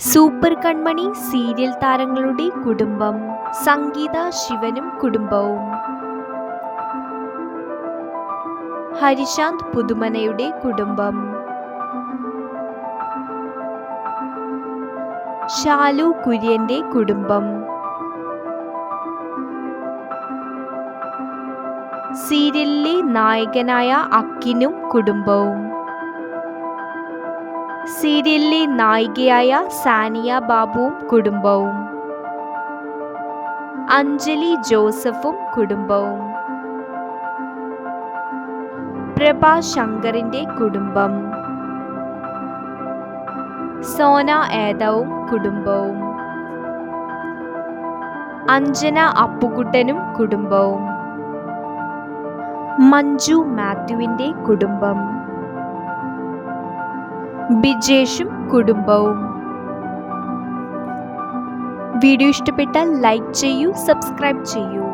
Super കൺമണി serial താരങ്ങളുടെ കുടുംബം. സംഗീത ശിവനും കുടുംബവും. ഹരിശാന്ത് പുതുമനയുടെ കുടുംബം. ഷാലു കുര്യന്റെ കുടുംബം. സീരിയലിലെ നായകനായ അക്കിനും കുടുംബവും. സീരിയലിലെ നായികയായ സാനിയ ബാബുവും കുടുംബവും. അഞ്ജലി ജോസഫും കുടുംബവും. പ്രഭാ ശങ്കറിന്റെ കുടുംബം. സോന ഏതവും കുടുംബവും. അഞ്ജന അപ്പുകുട്ടനും കുടുംബവും. മഞ്ജു മാത്യുവിന്റെ കുടുംബം. ബിജേഷും കുടുംബവും. വീഡിയോ ഇഷ്ടപ്പെട്ടാൽ ലൈക്ക് ചെയ്യൂ സബ്സ്ക്രൈബ് ചെയ്യൂ.